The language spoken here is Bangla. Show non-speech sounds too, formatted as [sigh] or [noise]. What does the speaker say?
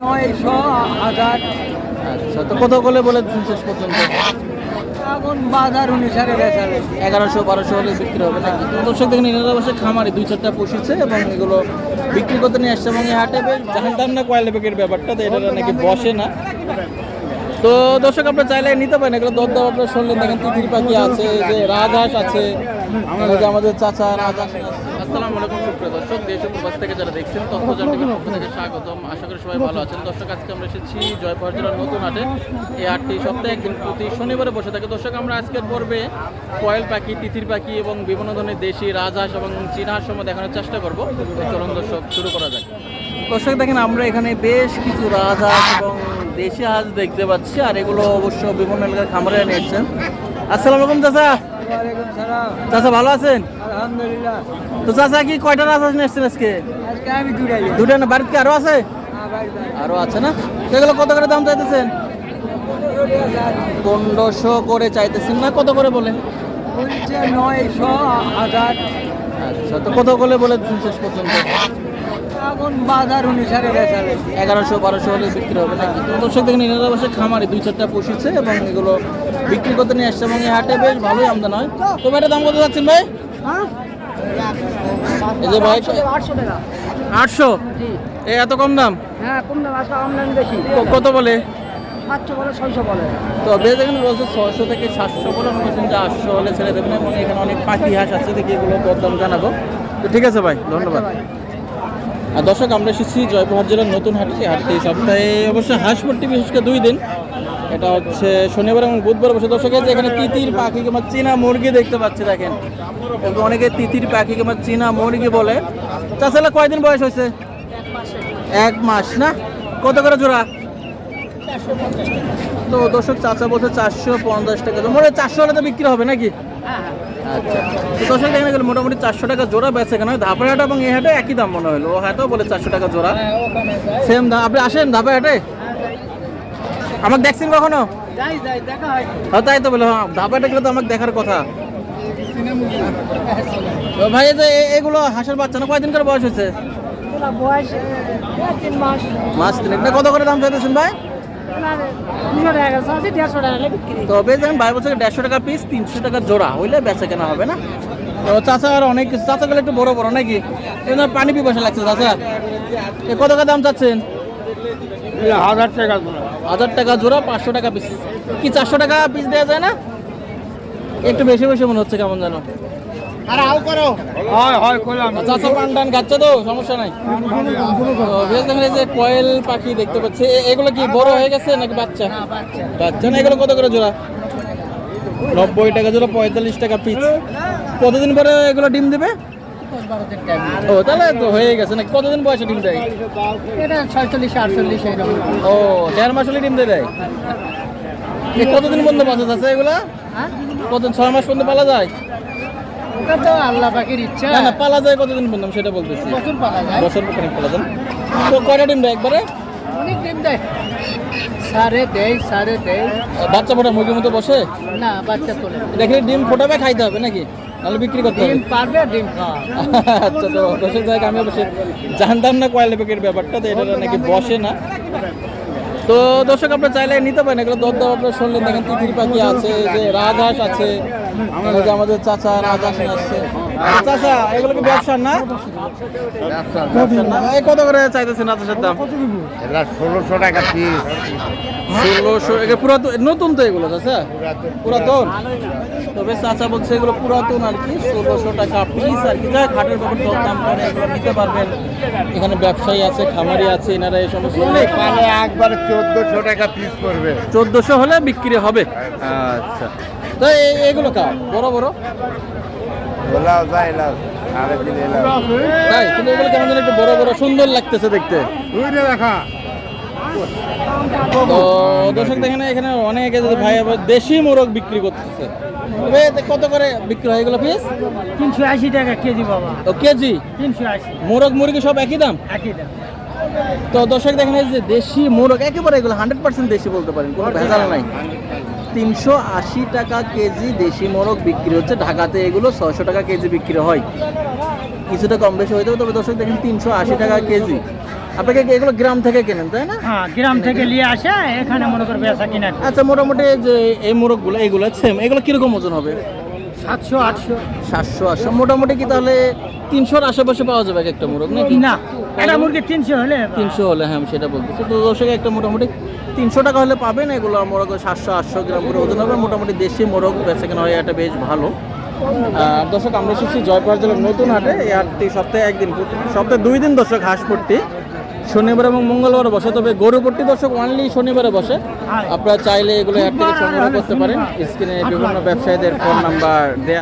নয়শো হাজার। আচ্ছা তো কত করে বলেছেন শেষ পর্যন্ত। এখন বাজার অনুসারে বেচা এগারোশো বারোশো হলে বিক্রি হবে নাকি? তো দর্শক দেখেন এনারা বসে খামারে দুই চারটা পুষেছে এবং এগুলো বিক্রি করতে নিয়ে আসছে এবং এই হাটে বেশ জানতাম না কয়লা ব্যাপারটা তো এটা নাকি বসে না। তো দর্শক আপনার চাইলে নিতে পারেন এগুলো দর দাম আপনার শুনলেন দেখেন তিতির পাখি আছে যে রাজহাঁস আছে আমাদের চাচা রাজহাঁস আসসালামু আলাইকুম সুপ্রিয় দর্শক, দেশ প্রবাস থেকে যারা দেখছেন তথ্য জানতে পক্ষ থেকে স্বাগতম। আশা করি সবাই ভালো আছেন। দর্শক, আজকে আমরা এসেছি জয়পুরহাট জেলার নতুন হাটে। এই হাটটি সপ্তাহে একদিন প্রতি শনিবারে বসে থাকে। দর্শক, আমরা আজকের পর্বে কয়েল পাখি, তিতির পাখি এবং বিভিন্ন ধরনের দেশি রাজহাঁস এবং চীনা সময় দেখানোর চেষ্টা করব। চলুন দর্শক, শুরু করা যাক। দর্শক, দেখেন, আমরা এখানে বেশ কিছু রাজহাঁস এবং দেশি হাঁস দেখতে পাচ্ছি, আর এগুলো অবশ্য বিভিন্ন এলাকার খামারে নিয়েছেন। আসসালামু আলাইকুম, চাচা। চাচা ভালো আছেন? আলহামদুলিল্লাহ। তো চাচা কি কয়টা রাজহাঁস নিয়ে এসছেন আজকে? আজকে আমি দুটাই হ্যাঁ, দুটা না বাড়িতে আরও আছে? আরও আছে না? তো এগুলো কত করে দাম চাইতেছেন? পনেরোশো করে চাইতেছেন না কত করে বলে নয়শো হাজার। আচ্ছা তো কত করে বলেছেন শেষ পর্যন্ত? এখন বাজার অনুসারে এগারোশো বারোশো হলে বিক্রি হবে নাকি? তো দর্শক দেখেন এনারা বসে খামারে দুই চারটা পুষেছে এবং এগুলো বিক্রি করতে নিয়ে আসছে এবং এই হাটে বেশ ভালোই আমদানি হয়। তো ভাই দাম কত যাচ্ছেন ভাই? এই যে ভাই আটশো টাকা। আটশো? এ এত কম দাম? হ্যাঁ কম দাম আমদানি বেশি। কত বলে? সাতশো বলে ছয়শো বলে। তো বেশ এখানে ছশো থেকে সাতশো বলে। যে আটশো হলে ছেড়ে দেবেন এবং এখানে অনেক পাখি হাঁস আছে দেখি এগুলো দরদাম জানাব। তো ঠিক আছে ভাই ধন্যবাদ। আর দর্শক, আমরা এসেছি জয়পুরহাট জেলার নতুন হাটে। হাটটি সপ্তাহে অবশ্যই হাঁস পট্টি বিশেষ করে দুই দিন। এটা হচ্ছে শনিবার এবং বুধবার বসে দর্শক আছে এখানে তিতির পাখি কিংবা চীনা মুরগি দেখতে পাচ্ছি, দেখেন। এবং অনেকে তিতির পাখি কিংবা চীনা মুরগি বলে। তাছাড়া কয়দিন বয়স হয়েছে? এক মাস, না? কত করে জোড়া? তো দর্শক, চাচা বলছে চারশো পঞ্চাশ টাকা। মনে হয় চারশো হলে তো বিক্রি হবে নাকি? আচ্ছা। দর্শক দেখেন গেলে মোটামুটি চারশো টাকা জোড়া বেচে কেন? ধাপের হাটে এবং এই হাটে একই দাম মনে হলো। ও হাটেও বলে চারশো টাকা জোড়া। সেম দাম। আপনি আসেন ধাপের হাটে? আমাকে দেখছেন কখনো? দেখা হয়। তাই তো বলে হ্যাঁ ধাপে হাটে গেলে তো আমাকে দেখার কথা। ভাই যে এগুলো হাঁসের বাচ্চা না? কয়দিন করে বয়স হয়েছে? বয়স তিন মাস। মাস তিনেক। কত করে দাম চাইতেছেন ভাই? তবে যেন ভাই বলছে দেড়শো টাকা পিস তিনশো টাকা জোড়া হইলে বেচা কেনা হবে না? তো চাচা আর অনেক কিছু চাচা গেলে একটু বড় বড় নাকি? জন্য পানি পিপাসা লাগছে চাচা। এ কত টাকা দাম চাচ্ছেন? হাজার টাকা হাজার টাকা জোড়া পাঁচশো টাকা পিস কি চারশো টাকা পিস দেওয়া যায় না? একটু বেশি বেশি মনে হচ্ছে কেমন যেন। আর আও করো। হয় হয় করলাম। চাচা পান টান খাচ্ছে তো সমস্যা নাই। যে কয়েল পাখি দেখতে পাচ্ছি এগুলো কি বড় হয়ে গেছে নাকি বাচ্চা? বাচ্চা। না এগুলো কত করে জোড়া? নব্বই টাকা জোড়া পঁয়তাল্লিশ টাকা পিস কতদিন পরে এগুলো ডিম দেবে? ও তাহলে তো হয়ে গেছে নাকি? কতদিন বয়সে ডিম দেয়? এটা ছয়চল্লিশ আটচল্লিশ ও দেড় মাস হলে ডিম দিয়ে দেয়? কতদিন পর্যন্ত বাঁচা আছে এগুলা? হ্যাঁ? কত ছয় মাস পর্যন্ত পালা যায়? ওটা তো আল্লাহ পাখির ইচ্ছা। না না পালা যায় কতদিন সেটা বলতেছি। প্রচুর পাওয়া যায়। বছর খানিক পালা যান তো কয়টা ডিম দেয় একবারে? অনেক ডিম দেয়। সাড়ে দেয় সাড়ে দেয়। বাচ্চা ফোটা মুরগির মতো বসে? না বাচ্চা তোলে দেখে ডিম ফোটাবে খাইতে হবে নাকি? নাহলে বিক্রি করতে ডিম পারবে ডিম খাওয়া। [laughs] আচ্ছা তো জায়গা আমি অবশ্যই জানতাম না কয়লা প্যাকেট ব্যাপারটা তো এটা নাকি বসে না। তো দর্শক, আপনার চাইলে নিতে পারেন। এগুলো দর দাম আপনার শুনলেন, দেখেন তিতির পাখি আছে, যে রাজহাঁস আছে আমাদের চাচা রাজহাঁস আছে চাচা এগুলো কি ব্যবসার না? ব্যবসার না। এই কত করে চাইতেছেন রাজহাঁসের দাম? ষোলোশো টাকা পিস ষোলোশো এগুলো পুরাতন নতুন তো এগুলো চাচা পুরাতন? তবে চাচা বলছে এগুলো পুরাতন আর কি ষোলোশো টাকা পিস আর কি। যা ঘাটের ব্যাপার দর দাম করে এগুলো নিতে পারবেন। এখানে ব্যবসায়ী আছে খামারি আছে এনারা এই সমস্ত মানে একবার চোদ্দশো টাকা পিস করবে। চোদ্দশো হলে বিক্রি হবে। আচ্ছা। তো এগুলো কা বড় বড়? ওলাও যা এলাও সাড়ে এলাও তাই কিন্তু এগুলো কেমন একটু বড় বড় সুন্দর লাগতেছে দেখতে। দেখা। তো দর্শক দেখেন এখানে অনেকে ভাই আবার দেশি মোরগ বিক্রি করতেছে। কত করে বিক্রি হয় এগুলো পিস তিনশো আশি টাকা কেজি বাবা। ও কেজি? তিনশো আশি। মোরগ মুরগি সব একই দাম? একই দাম। তো দর্শক দেখেন যে দেশি মোরগ একেবারে এগুলো হান্ড্রেড পার্সেন্ট দেশি বলতে পারেন কোনো ভেজাল নাই। তিনশো আশি টাকা কেজি দেশি মোরগ বিক্রি হচ্ছে। ঢাকাতে এগুলো ছয়শো টাকা কেজি বিক্রি হয়। কিছুটা কম বেশি হয়ে হবে তবে দর্শক দেখেন তিনশো আশি টাকা কেজি। আপনাকে এগুলো গ্রাম থেকে কেনেন তাই না? হ্যাঁ গ্রাম থেকে নিয়ে আসে এখানে মনে করে বেচা কিনা। আচ্ছা মোটামুটি যে এই মোরগগুলো এইগুলো সেম এগুলো কীরকম ওজন হবে? সাতশো আটশো। সাতশো আটশো। মোটামুটি কি তাহলে তিনশোর আশেপাশে পাওয়া যাবে এক একটা মোরগ নাকি? না এটা মুরগি তিনশো হলে তিনশো হলে হ্যাঁ আমি সেটা বলতেছি। তো দর্শক একটা মোটামুটি তিনশো টাকা হলে পাবেন, এগুলো মোরগ সাতশো, আটশো গ্রাম করে ওজন হবে। মোটামুটি দেশি মোরগ বেচে কেনা হয়, এটা বেশ ভালো। দর্শক, আমরা এসেছি জয়পুর জেলার নতুন হাটে। এই হাটটি সপ্তাহে একদিন, সপ্তাহে দুই দিন দর্শক হাঁস পট্টি শনিবার এবং মঙ্গলবার বসে, তবে গরুপট্টি দর্শক অনলি শনিবারে বসে। আপনারা চাইলে এগুলো হাট থেকে সংগ্রহ করতে পারেন। স্ক্রিনে বিভিন্ন ব্যবসায়ীদের ফোন নাম্বার দেয়া